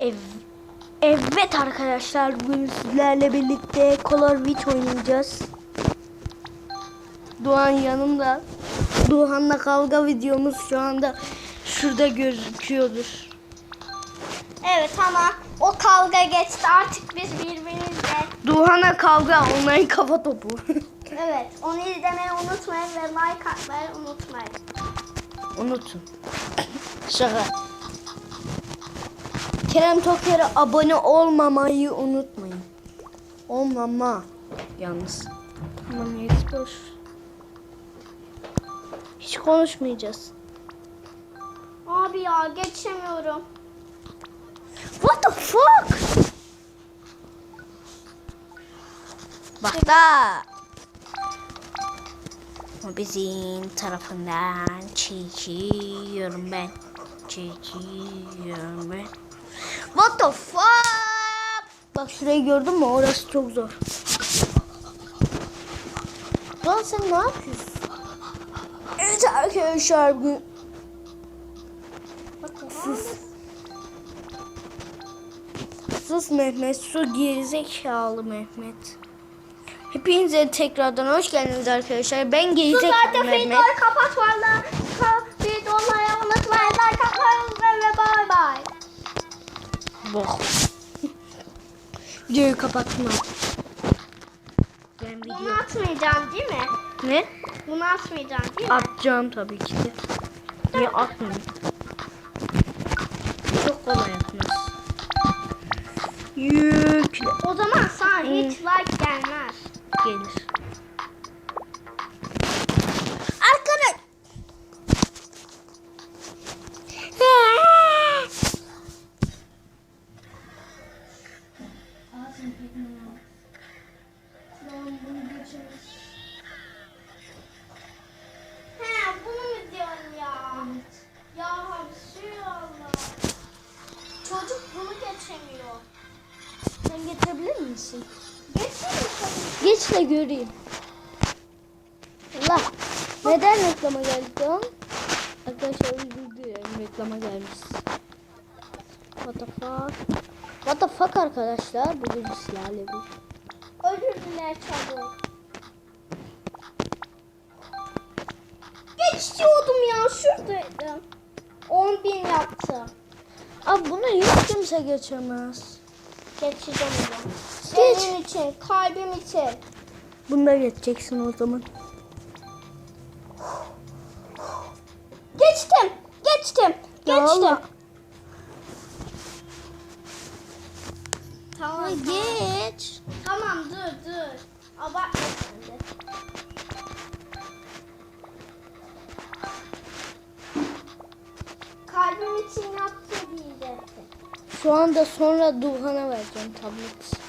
Ev Evet arkadaşlar bugün sizlerle birlikte Color Witch oynayacağız. Doğan yanımda. Doğan'la kavga videomuz şu anda şurada gözüküyordur. Evet ama o kavga geçti artık biz birbirimizle. Doğan'a kavga online kafa topu. Evet onu izlemeyi unutmayın ve like atmayı unutmayın. Unutun. Şaka. Kerem Toker'e abone olmamayı unutmayın. Olmama. Yalnız. Tamam yes boş. Hiç konuşmayacağız. Abi ya geçemiyorum. What the fuck? Bak da. O bizim tarafından çekiyorum ben. Çekiyorum ben. What the fuck? Bak şurayı gördün mü? Orası çok zor. Lan sen ne yapıyorsun? Evet arkadaşlar bugün Sus. Sus Mehmet, su gerizekalı Mehmet. Hepinize tekrardan hoş geldiniz arkadaşlar. Ben Sus gerizekalı artık Mehmet. kapat valla. Bok. Videoyu kapattım artık. Ben Bunu video... atmayacağım değil mi? Ne? Bunu atmayacağım değil mi? Atacağım tabii ki de. Niye atmayayım? Çok kolay atmaz. Yükle. O zaman sana hiç like gelmez. Gelir. Çocuk bunu geçemiyor. Sen getirebilir misin? Geçiyor mu çocuk? Geç de göreyim. Allah. Neden reklama geldik lan? Arkadaşlar özür dilerim reklama gelmiş. What the fuck? What the fuck arkadaşlar? Bugün sizlerle bir. Özür diler çabuk. Geçiyordum ya şuradaydım. 10 bin yaptım. Abi bunu hiç kimse geçemez. Geçeceğim onu. Geç. Senin için, kalbim için. Bunda geçeceksin o zaman. Geçtim, geçtim, geçtim. Allah. Tamam, Ay, tamam. geç. Tamam dur dur. Abartma şimdi. Kalbim için yaptı diyecektin. Şu anda sonra Duhan'a vereceğim tablet.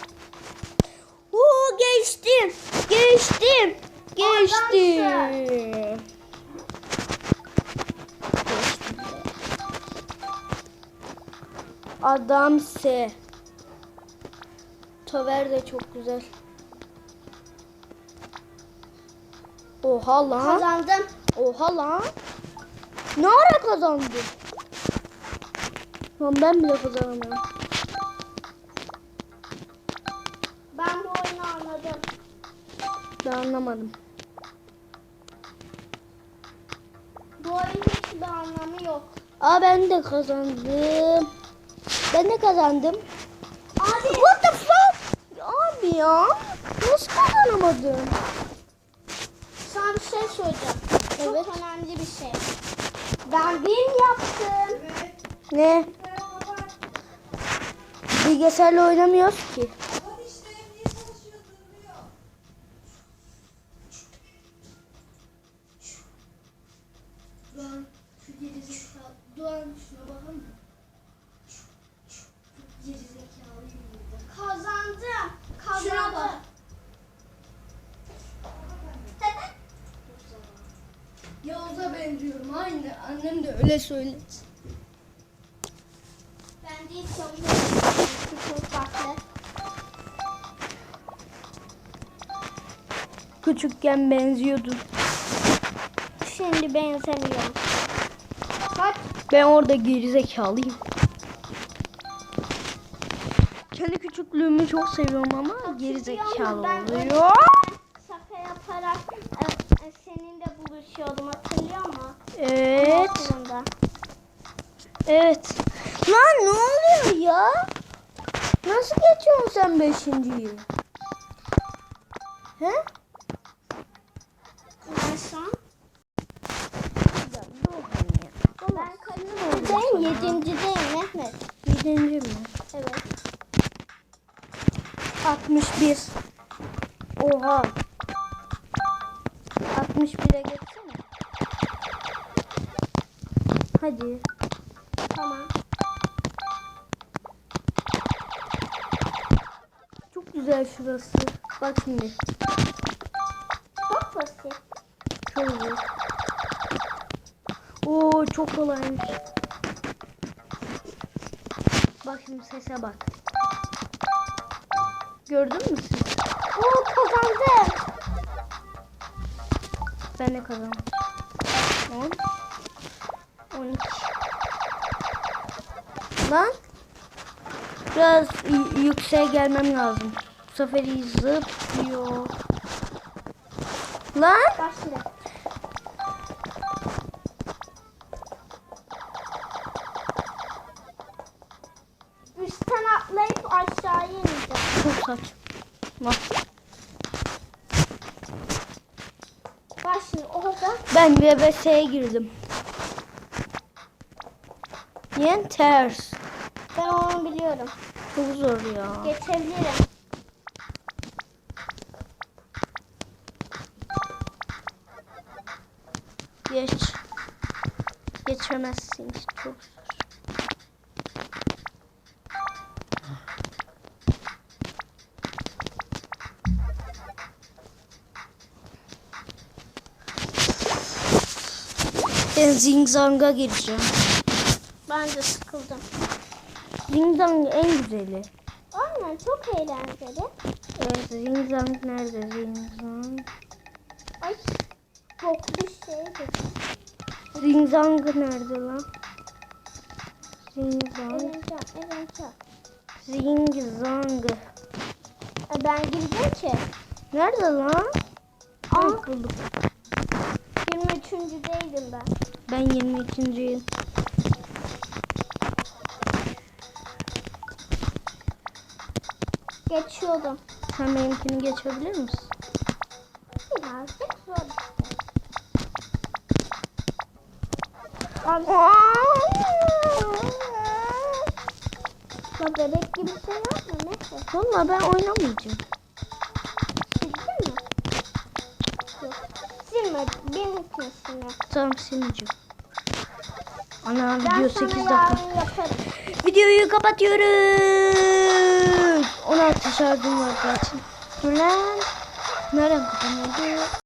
Oo geçtim. Geçtim. Geçtim. Adamsın. Geçtim. Adamse. Tover de çok güzel. Oha lan. Kazandım. Oha lan. Ne ara kazandın? Lan ben bile kazanamıyorum. Ben bu oyunu anladım. Ben anlamadım. Bu oyunun hiçbir anlamı yok. Aa ben de kazandım. Ben de kazandım. Abi What the fuck? Abi ya. Nasıl kazanamadım? sana bir şey söyleyeceğim. Evet. Çok önemli bir şey. Ben bin yaptım. Ne? Bilgisayarla oynamıyoruz ki. Kazandım. Kazandım. Yavuz'a benziyorum. Aynı. Annem de öyle söyledi. Küçükken benziyordun. Şimdi benzemiyorum. Kaç? Ben orada gerizekalıyım. kendi küçüklüğümü çok seviyorum ama geri Hatırlıyor zekalı musun? Ben oluyor. Şaka yaparak e, e, seninle buluşuyordum hatırlıyor musun? Evet. Evet. Lan ne oluyor ya? Nasıl geçiyorsun sen beşinciyi? He? Ben şu an Ya, dur ya. ben kaçıncıdayım? Yedincideyim Mehmet. Yedinci mi? Evet. 61. Oha. 61'e geçsene. Hadi. Tamam. Çok güzel şurası. Bak şimdi. Çok basit. Çok güzel. Oo çok kolaymış. Bak şimdi sese bak. Gördün mü sen? Oo kazandım. Ben de kazandım. 10 12 Lan Biraz yükseğe gelmem lazım. Bu sefer iyi zıplıyor. Lan Başla. Üstten atlayıp aşağıya ineceğim. çok saçma. Bak şimdi orada Ben BBS'ye girdim. Niye ters? ben onu biliyorum. Çok zor ya. Geçebilirim. Geç. Geçemezsin çok zor. gerçekten zingzanga gireceğim. Ben de sıkıldım. Zingzang en güzeli. Aynen çok eğlenceli. Evet zingzang nerede zingzang? Ay boklu şey dedi. Zingzang nerede lan? Zingzang. Erenca, Erenca. Zingzang. E, ben girdim ki. Nerede lan? Aa. Bulduk. 23. değildim ben. Ben 22. yıl. Geçiyordum. Sen benimkini geçebilir misin? Birazcık zor. Abi. Bebek gibi şey yapma Neyse. Valla ben oynamayacağım. Benim silme. Tamam silmeyeceğim. Ana video sana 8 dakika. Videoyu kapatıyoruz. 16 şarjım var zaten. Lan. Nereden kapanıyordu?